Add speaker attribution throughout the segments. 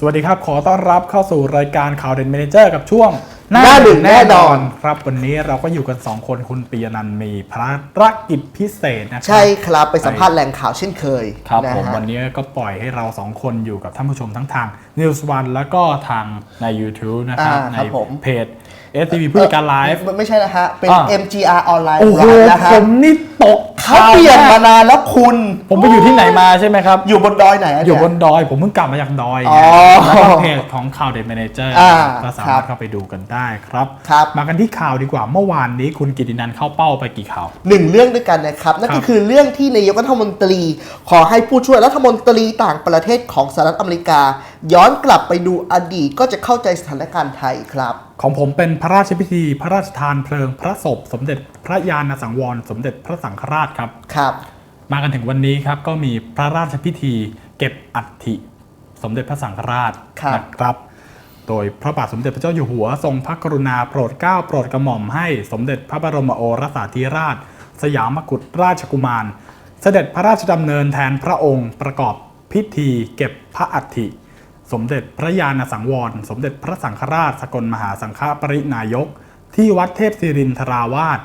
Speaker 1: สวัสดีครับ ขอต้อนรับเข้าสู่รายการข่าวเด่นเมเนเจอร์กับช่วง
Speaker 2: หน้าหนึ่งแน่นอน
Speaker 1: ครับวันนี้เราก็อยู่กัน 2 คนคุณปียนันท์มีภารกิจพิเศษนะครั
Speaker 2: ใช่ครับไปสัมภาษณ์แหล่งข่าวเช่นเคย
Speaker 1: ครับ
Speaker 2: นะ
Speaker 1: ผม
Speaker 2: ฮะ
Speaker 1: วันนี้ก็ปล่อยให้เรา 2 คนอยู่กับท่านผู้ชมทั้งทาง News One แล้วก็ทางใน YouTube นะครับ
Speaker 2: อ่า
Speaker 1: ใน
Speaker 2: ครับผม
Speaker 1: เพจ s t v ผู้จัดการไลฟ์
Speaker 2: ไม่ไม่ใช่นะฮะ เป็น
Speaker 1: อ่า
Speaker 2: MGR ออนไลน์
Speaker 1: โอ้โห
Speaker 2: นะฮะ
Speaker 1: ผมนี่ตก
Speaker 2: เขาเปลี่ยนมานานแล้วคุณ
Speaker 1: ผมไปอยู่ที่ไหนมาใช่ไหมครับ
Speaker 2: อยู่บนดอยไหนอะ
Speaker 1: อยู่
Speaker 2: เบ
Speaker 1: นดอยผมเพิ่งกลับมาจากดอย
Speaker 2: อ๋อ
Speaker 1: แล้วก็เพจของข่าวเด่นเมเนเจอร์
Speaker 2: อ่า
Speaker 1: ก็สา
Speaker 2: ครั
Speaker 1: มารถ
Speaker 2: บ
Speaker 1: เข้าไปดูกันได้ครับ
Speaker 2: ครับ
Speaker 1: มากันที่ข่าวดีกว่าเมื่อวานนี้คุณกิตินันท์เข้าเป้าไปกี่ข่าว
Speaker 2: หนึ่งเรื่องด้วยกันนะครับ นั่น
Speaker 1: ครั
Speaker 2: ก็
Speaker 1: บ
Speaker 2: คือเรื่องที่นายกรัฐมนตรี ขอให้ผู้ช่วยรัฐมนตรีต่างประเทศของสหรัฐอเมริกา ย้อนกลับไปดูอดีตก็จะเข้าใจสถานการณ์ไทยครับ
Speaker 1: ของผมเป็นพระราชพิธี พระราชทานเพลิงพระศพสมเด็จพ ระยาณสังวรสมเด็จพระสังฆราชครับ
Speaker 2: ครับ
Speaker 1: มากันถึงวันนี้ครับก็มีพระราชพิธีเก็บอัฐิ สมเด็จพระสังฆราช
Speaker 2: ครับ
Speaker 1: นะครับ โดยพระบาทสมเด็จพระเจ้าอยู่หัวทรงพระกรุณาโปรดเกล้าโปรดกระหม่อมให้สมเด็จพระบรมโอรสาธิราช สยามกุฎราชกุมาร เสด็จพระราชดำเนินแทนพระองค์ประกอบพิธีเก็บพระอัฐิ สมเด็จพระยาณสังวร สมเด็จพระสังฆราชสกลมหาสังฆปรินายก ที่วัดเทพศิรินทราวาส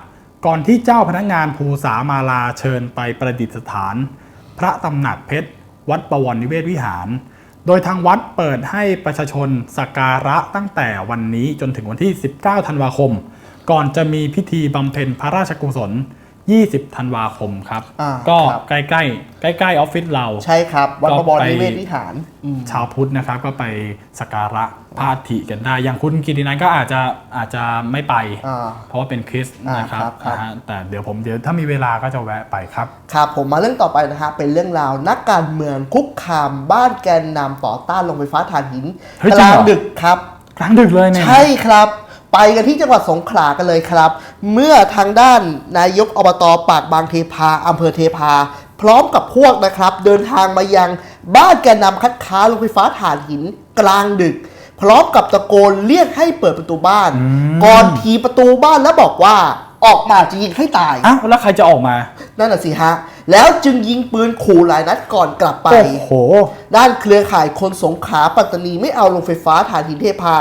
Speaker 1: ก่อนที่เจ้าพนักงานภูสามาลาเชิญไปประดิษฐาน พระตำหนักเพชร วัดประวรนิเวศวิหาร โดยทางวัดเปิดให้ประชาชนสักการะตั้งแต่วันนี้จนถึงวันที่ 19 ธันวาคม ก่อนจะมีพิธีบำเพ็ญพระราชกุศล 20 ธันวาคมครับ
Speaker 2: อ่า
Speaker 1: ก็
Speaker 2: ครับ
Speaker 1: ใกล้ๆใกล้ๆออฟฟิศเรา
Speaker 2: ใช่ครับ วัดประบร
Speaker 1: ก็ไป
Speaker 2: นิเวศวิหารอืม
Speaker 1: ชาวพุทธนะครับก็ไปสักการะพระอัฐิกันได้ อย่างคุณกิตินันท์ก็อาจจะอาจจะไม่ไป
Speaker 2: อ่า
Speaker 1: เพราะว่าเป็นคริสต์
Speaker 2: อ่าน
Speaker 1: นะครับ
Speaker 2: ครับครับ
Speaker 1: นะฮะแต่เดี๋ยวผมเดี๋ยวถ้ามีเวลาก็จะแวะไปครับ
Speaker 2: ครับผมมาเรื่องต่อไปนะฮะเป็นเรื่องราวนักการเมืองคุกคามบ้านแกนนำต่อต้านโรงไฟฟ้าถ่านหิน
Speaker 1: เฮ้ย
Speaker 2: ก
Speaker 1: จริง
Speaker 2: ลา
Speaker 1: เห
Speaker 2: ง
Speaker 1: รอ
Speaker 2: ดึกครับ
Speaker 1: กลางดึกเลยเนี่ย
Speaker 2: ใช่ครับ ไปกันที่จังหวัดสงขลากันเลยครับ เมื่อทางด้านนายกอบตปากบางเทพาอำเภอเทพา พร้อมกับพวกนะครับ เดินทางมายังบ้านแกนนำคัดค้านโรงไฟฟ้าถ่านหินกลางดึก พร้อมกับตะโกนเรียกให้เปิดประตูบ้าน ก่อนทีประตูบ้านแล้วบอกว่าออกมาจะยิงให้ตาย
Speaker 1: อ้าวแล้วใครจะออกมา
Speaker 2: นั่นน่ะสิฮะ แล้วจึงยิงปืนขู่หลายนัดก่อนกลับไป
Speaker 1: โอ้โห
Speaker 2: ด้านเครือข่ายคนสงขลาปัตตานีไม่เอาลงไฟฟ้าฐานหินเทพา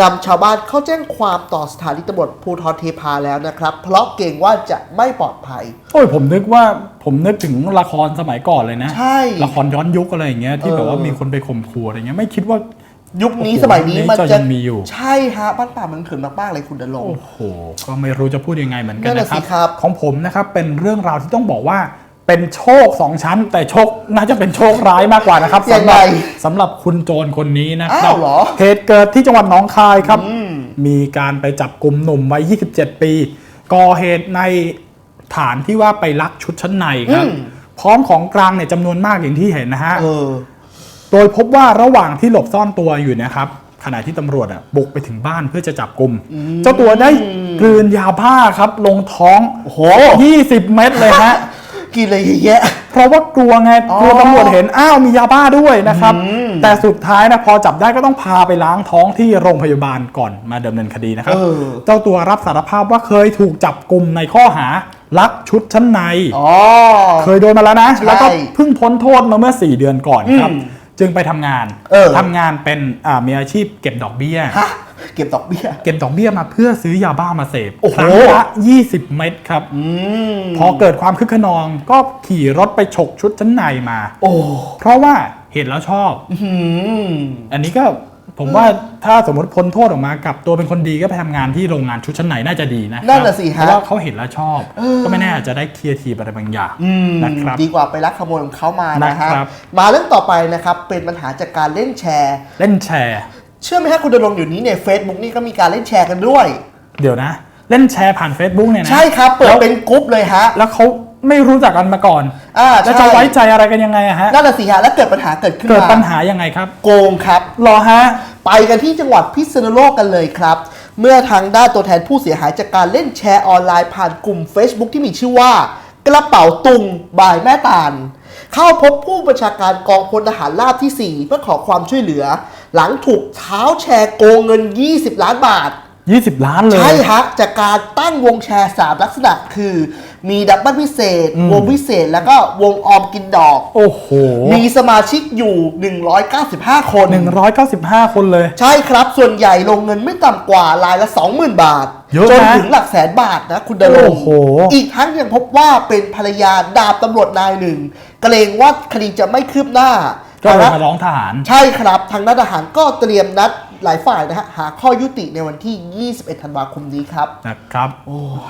Speaker 2: นำชาวบ้านเข้าแจ้งความต่อสถานีตำรวจภูธรเทพาแล้วนะครับ เพราะเกรงว่าจะไม่ปลอดภัย
Speaker 1: โอ้ยผมนึกว่าผมนึกถึงละครสมัยก่อนเลยนะ
Speaker 2: ใช่
Speaker 1: ละครย้อนยุคอะไรอย่างเงี้ยที่
Speaker 2: เออ
Speaker 1: แบบว่ามีคนไปข่มขู่อะไรเงี้ยไม่คิดว่า
Speaker 2: ยุคนี้
Speaker 1: โอ้โห
Speaker 2: สมัยนี้
Speaker 1: นี่
Speaker 2: มัน
Speaker 1: จะ
Speaker 2: จะ
Speaker 1: ยังมีอยู่
Speaker 2: ใช่ฮะบ้านป่าเมืองเถื่อนมากๆเลยคุณดลง
Speaker 1: โอ้โห ก็ไม่รู้จะพูดยังไงเหมือนกัน
Speaker 2: นั่น
Speaker 1: นะ
Speaker 2: น่ะ
Speaker 1: ค
Speaker 2: สิ
Speaker 1: รับ
Speaker 2: ครับ
Speaker 1: ของผมนะครับเป็นเรื่องราวที่ต้องบอกว่า เป็นโชคสองชั้น แต่โชคน่าจะเป็นโชคร้ายมากกว่านะครับ
Speaker 2: ยัง
Speaker 1: สำห
Speaker 2: ไง
Speaker 1: รับสำหรับคุณโจรคนนี้นะครับ
Speaker 2: อ้าวเหรอ
Speaker 1: เหตุเกิดที่จังหวัดหนองคายครับ
Speaker 2: อืม
Speaker 1: มีการไปจับกลุ่มหนุ่มวัย 27 ปี ก่อเหตุในฐานที่ว่าไปลักชุดชั้นในครับ
Speaker 2: อืม
Speaker 1: พร้อมของกลางเนี่ยจำนวนมากอย่างที่เห็นนะฮะ
Speaker 2: เออ
Speaker 1: โดยพบว่าระหว่างที่หลบซ่อนตัวอยู่นะครับ ขณะที่ตำรวจอะบุกไปถึงบ้านเพื่อจะจับกลุ่มเจ้าตัวได้กลืนยาบ้าครับ ลงท้อง
Speaker 2: โอ้โห
Speaker 1: 20 เม็ดเลยฮะ
Speaker 2: กินอะไรเยอะแยะ
Speaker 1: เพราะว่ากลัวไง
Speaker 2: อ๋อ
Speaker 1: กลัวตำรวจเห็นอ้าวมียาบ้าด้วยนะครับ
Speaker 2: อืม
Speaker 1: แต่สุดท้ายนะพอจับได้ก็ต้องพาไปล้างท้องที่โรงพยาบาลก่อนมาดำเนินคดีนะครับ
Speaker 2: เออ
Speaker 1: เจ้าตัวรับสารภาพว่าเคยถูกจับกลุ่มในข้อหาลักชุดชั้นใน
Speaker 2: อ๋อ
Speaker 1: เคยโดนมาแล้วนะ
Speaker 2: ใช่
Speaker 1: แล้วก็เพิ่งพ้นโทษมาเมื่อ 4 เดือนก่อนครับ
Speaker 2: อืม
Speaker 1: จึงไปทำงาน
Speaker 2: เออ
Speaker 1: ทำงานเป็นอ่ามีอาชีพเก็บดอกเบี้ย
Speaker 2: ฮะ เก็บดอกเบี้ย
Speaker 1: เก็บดอกเบี้ยมาเพื่อซื้อยาบ้ามาเสพ
Speaker 2: โอ้โห
Speaker 1: ครั้งละ20 เม็ดครับ
Speaker 2: อืม
Speaker 1: พอเกิดความคึกขนองก็ขี่รถไปฉกชุดชั้นในมา
Speaker 2: โอ้
Speaker 1: เพราะว่าเห็นแล้วชอบ
Speaker 2: หืม
Speaker 1: อันนี้ก็ผมว่าถ้าสมมติพ้นโทษออกมากลับตัวเป็นคนดีก็ไปทำงานที่โรงงานชุดชั้นในน่าจะดีนะ
Speaker 2: นั่นน่ะสิ
Speaker 1: เพ
Speaker 2: ฮะ
Speaker 1: ราะว่าเขาเห็นแล้วชอบ
Speaker 2: เออ
Speaker 1: ก็ไม่แน่อาจจะได้เคลียร์ทีอะไรบางอย่าง
Speaker 2: อืม
Speaker 1: นะครับ
Speaker 2: ดีกว่าไปลักขโมยของเขามานะฮะ
Speaker 1: นะครับ
Speaker 2: มาเรื่องต่อไปนะครับ เป็นปัญหาจากการเล่นแชร์
Speaker 1: เล่นแชร์
Speaker 2: เชื่อไหมฮะคุณดลงอยู่นี้เนี่ย Facebook นี่ก็มีการเล่นแชร์กันด้วย
Speaker 1: เดี๋ยวนะ เล่นแชร์ผ่าน Facebook เนี่ยนะ
Speaker 2: ใช่ครับ เปิด
Speaker 1: แล้ว
Speaker 2: เป็นกรุ๊ปเลยฮะ
Speaker 1: แล้วเขาไม่รู้จักกันมาก่อน
Speaker 2: อ่า
Speaker 1: แล้ว
Speaker 2: ใช่
Speaker 1: จะไว้ใจอะไรกันยังไงอะฮะ
Speaker 2: นั่นแหละสิฮะแล้วเกิดปัญหาเกิดขึ้น
Speaker 1: เกิด
Speaker 2: มา
Speaker 1: ปัญหายังไงครับ
Speaker 2: โกงครับ
Speaker 1: รอฮะ
Speaker 2: ไปกันที่จังหวัดพิษณุโลกกันเลยครับ เมื่อทางด้านตัวแทนผู้เสียหายจากการเล่นแชร์ออนไลน์ผ่านกลุ่ม Facebook ที่มีชื่อว่า กระเป๋าตุงบายแม่ตาล เข้าพบผู้บัญชาการกองพลทหารราบที่ 4 เพื่อขอความช่วยเหลือ หลังถูกเท้าแชร์โกงเงิน 20 ล้านบาท
Speaker 1: 20 ล้านเลย
Speaker 2: ใช่ฮะจากการตั้งวงแชร์ 3 ลักษณะคือ มีดับเบิลพิเศษ
Speaker 1: อืม
Speaker 2: วงพิเศษแล้วก็วงออมกินดอก
Speaker 1: โอ้โห
Speaker 2: มีสมาชิกอยู่ 195 คน
Speaker 1: 195 คนเลย
Speaker 2: ใช่ครับส่วนใหญ่ลงเงินไม่ต่ำกว่ารายละ 20,000 บาท
Speaker 1: เยอะนะ
Speaker 2: จนถึงหลักแสนบาทนะคุณดลง
Speaker 1: โอ้โห
Speaker 2: อีกทั้งยังพบว่าเป็นภรรยาดาบตำรวจนายหนึ่ง เกรงว่าคดีจะไม่คืบหน้า
Speaker 1: ก็เลย
Speaker 2: ทาง
Speaker 1: มาร้องทหาร
Speaker 2: ใช่ครับทางด้านทหารก็เตรียมนัดหลายฝ่ายนะฮะหาข้อยุติในวันที่ 21 ธันวาคมนี้ครับ
Speaker 1: นะครับ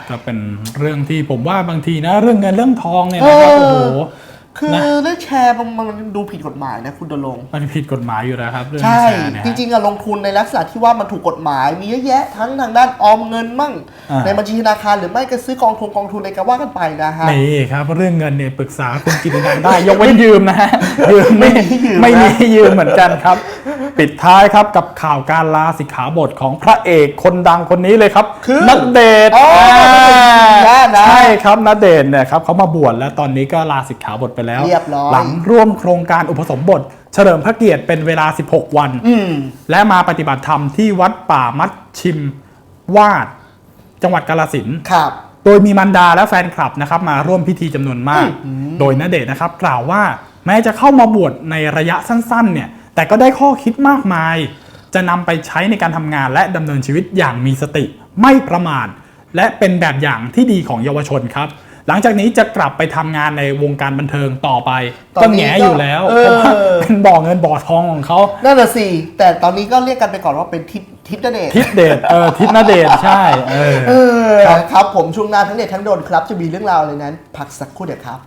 Speaker 1: ก็เป็นเรื่องที่ผมว่าบางทีนะ เรื่องเงินเรื่องทองเนี่ยนะครับ
Speaker 2: เออ
Speaker 1: โอ้โห
Speaker 2: คือ
Speaker 1: นะ
Speaker 2: เรื่องแชร์มันมันดูผิดกฎหมายนะคุณดลงค์
Speaker 1: มันผิดกฎหมายอยู่แล้วครับเรื่อง
Speaker 2: ใช่
Speaker 1: แชร์เนี่ย
Speaker 2: จริงๆอะลงทุนในลักษณะที่ว่ามันถูกกฎหมาย มีเยอะแยะทั้งทางด้านออมเงินมั่ง
Speaker 1: อ่า
Speaker 2: ในบัญชีธนาคารหรือไม่ก็ซื้อกองทุนกองทุนอะไรก็ว่ากันไปนะฮะ
Speaker 1: นี่ครับ เรื่องเงินเนี่ยปรึกษาคุณกิตินันได้ ยกเว้นยืมนะฮะยืมไม่
Speaker 2: ไม่มียืมนะ
Speaker 1: ไม่มียืมเหมือนกันครับ ปิดท้ายครับกับข่าวการลาสิกขาบทของพระเอกคนดังคนนี้เลยครับ
Speaker 2: คือ
Speaker 1: นัดเดท ครับนัดเดทเนี่ยครับเขามาบวชแล้วตอนนี้ก็ลาสิกขาบทไปแล้ว
Speaker 2: เรียบร้อย
Speaker 1: หลังร่วมโครงการอุปสมบท เฉลิมพระเกียรติเป็นเวลา 16 วัน
Speaker 2: อืม
Speaker 1: และมาปฏิบัติธรรมที่วัดป่ามัดชิมวาด จังหวัดกาลสินธุ์
Speaker 2: ครับ
Speaker 1: โดยมีมันดาและแฟนคลับนะครับมาร่วมพิธีจำนวนมาก โดยณเดชน์นะครับกล่าวว่าแม้จะเข้ามาบวชในระยะสั้นๆ เนี่ย แต่ก็ได้ข้อคิดมากมาย จะนำไปใช้ในการทำงานและดำเนินชีวิตอย่างมีสติไม่ประมาท และเป็นแบบอย่างที่ดีของเยาวชนครับ หลังจากนี้จะกลับไปทำงานในวงการบันเทิงต่อไป
Speaker 2: ตอ
Speaker 1: ก็
Speaker 2: นนี้
Speaker 1: แหง
Speaker 2: ก็
Speaker 1: อยู่แล้ว
Speaker 2: เอ
Speaker 1: เพ
Speaker 2: อ
Speaker 1: ราะว่าเป็นบ่อเงินบ่อทองของเขา
Speaker 2: นั่นน่ะสิแต่ตอนนี้ก็เรียกกันไปก่อนว่าเป็นทิปทิปนเดชน์
Speaker 1: ทิศเดชเออทิศนเดชใช่เออ
Speaker 2: เออครับผมช่วงหน้าทั้งเด็ดทั้งโดนครับ จะมีเรื่องราวอะไรนั้น พักสักครู่เดียวครับ